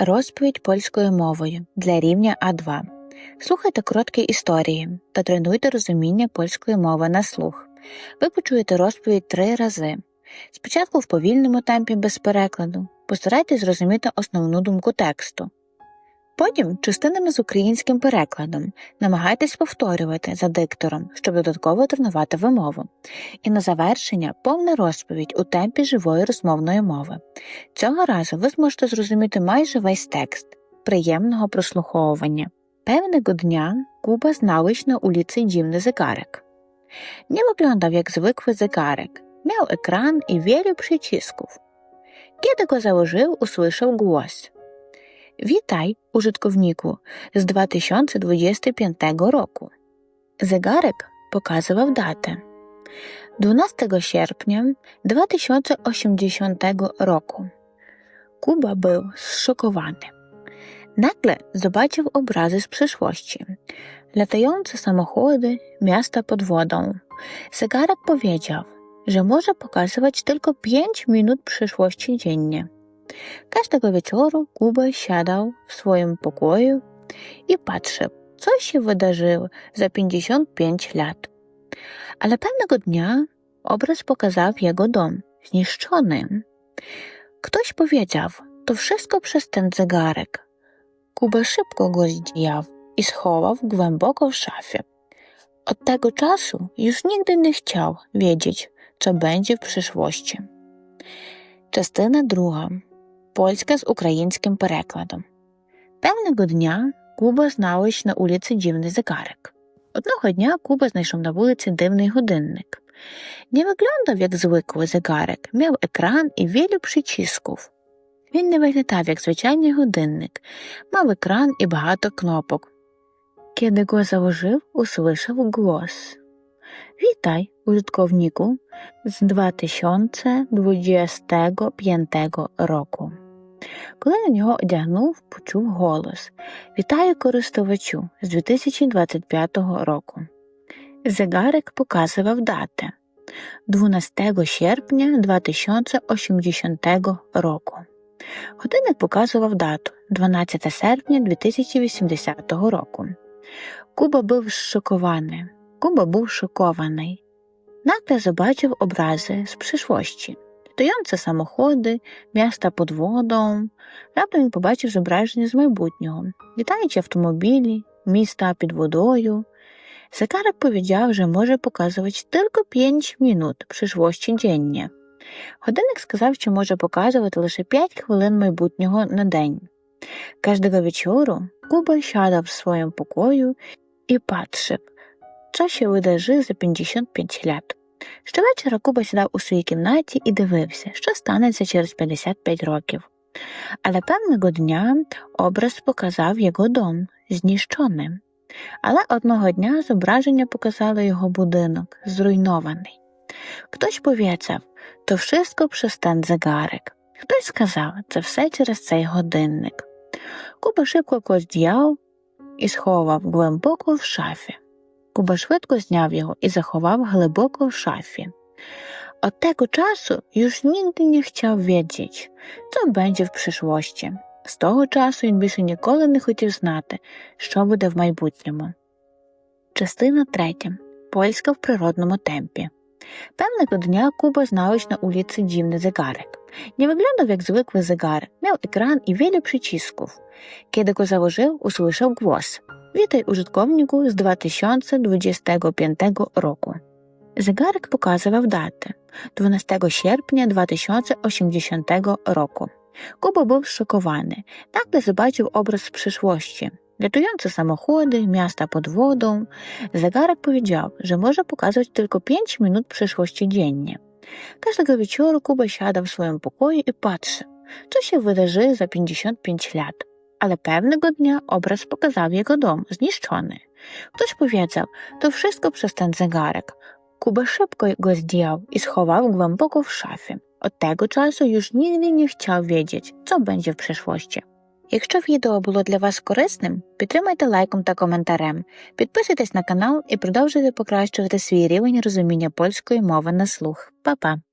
Розповідь польською мовою для рівня А2. Слухайте короткі історії та тренуйте розуміння польської мови на слух. Ви почуєте розповідь три рази. Спочатку в повільному темпі без перекладу. Постарайтесь зрозуміти основну думку тексту. Потім частинами з українським перекладом намагайтесь повторювати за диктором, щоб додатково тренувати вимову. І на завершення повна розповідь у темпі живої розмовної мови. Цього разу ви зможете зрозуміти майже весь текст приємного прослуховування. Pewnego dnia Kuba znałeś na ulicy dziwny zegarek. Nie wyglądał jak zwykły zegarek. Miał ekran i wiele przycisków. Kiedy założył, usłyszał głos. Witaj, użytkowniku, z 2025 roku. Zegarek pokazywał datę. 12 sierpnia 2080 roku. Kuba był zszokowany. Nagle zobaczył obrazy z przeszłości. Latające samochody, miasta pod wodą. Zegarek powiedział, że może pokazywać tylko 5 minut przyszłości dziennie. Każdego wieczoru Kuba siadał w swoim pokoju i patrzył, co się wydarzyło za 55 lat. Ale pewnego dnia obraz pokazał jego dom, zniszczony. Ktoś powiedział, to wszystko przez ten zegarek. Kuba szybko go zdjął i schował głęboko w szafie. Od tego czasu już nigdy nie chciał wiedzieć, co będzie w przyszłości. Частина друга. Польська з українським перекладом. Певного дня Куба зналась на вулиці дивний zegarek. Одного дня Куба знайшов на вулиці дивний годинник. Не виглядав як звиклий zegarek, мав екран і вілю przycisków. Він не виглядав як звичайний годинник, мав екран і багато кнопок. Kiedy go założył, usłyszał głos. Witaj, użytkowniku, z 2025 roku. Коли на нього одягнув, почув голос Вітаю користувачу з 2025 року. Zegarek показував дати 12 серпня 2080 року. Годинник показував дату 12 серпня 2080 року. Куба був шокований. Куба був шокований. Наgle zobaczył obrazy z przyszłości. Stojące samochody, miasta pod wodą. Раптом він побачив зображення з майбутнього, літаючі автомобілі, міста під водою. Zegarek powiedział, że może pokazywać tylko 5 minut przyszłości dziennie. Годинник сказав, що може показувати лише 5 хвилин майбутнього на день. Każdego wieczoru Kuba siadał w swoim pokoju i patrzył, co się wydarzy za 55 lat. Щовечора Куба сідав у своїй кімнаті і дивився, що станеться через 55 років. Але певного дня образ показав його дом, зніщеним. Але одного дня зображення показало його будинок, зруйнований. Хтось пов'язав, то przez ten zegarek. Хтось сказав, це все через цей годинник. Куба шибко коздяв і сховав глибоко в шафі. Куба швидко зняв його і заховав глибоко в шафі. Od tego czasu już nigdy nie chciał wiedzieć, co będzie w. З того часу він більше ніколи не хотів знати, що буде в майбутньому. Частина третя. Польська в природному темпі. Певного дня Куба зналась на улиці дивний zegarek. Nie wyglądał jak zwykły zegarek, miał ekran i wiele przycisków. Kiedy go założył, usłyszał. Witaj użytkowniku z 2025 roku. Zegarek pokazywał datę 12 sierpnia 2080 roku. Kuba był szokowany. Nagle zobaczył obraz z przyszłości. Latające samochody, miasta pod wodą. Zegarek powiedział, że może pokazać tylko 5 minut przyszłości dziennie. Każdego wieczoru Kuba siadał w swoim pokoju i patrzył, co się wydarzy za 55 lat Ale pewnego dnia obraz pokazał jego dom, zniszczony. Ktoś powiedział, to wszystko przez ten zegarek. Kuba szybko go zdjął i schował głęboko w szafie. Od tego czasu już nigdy nie chciał wiedzieć, co będzie w przyszłości. Якщо відео було для вас корисним, підтримайте лайком та коментарем, підписуйтесь на канал і продовжуйте покращувати свій рівень розуміння польської мови на слух. Па-па!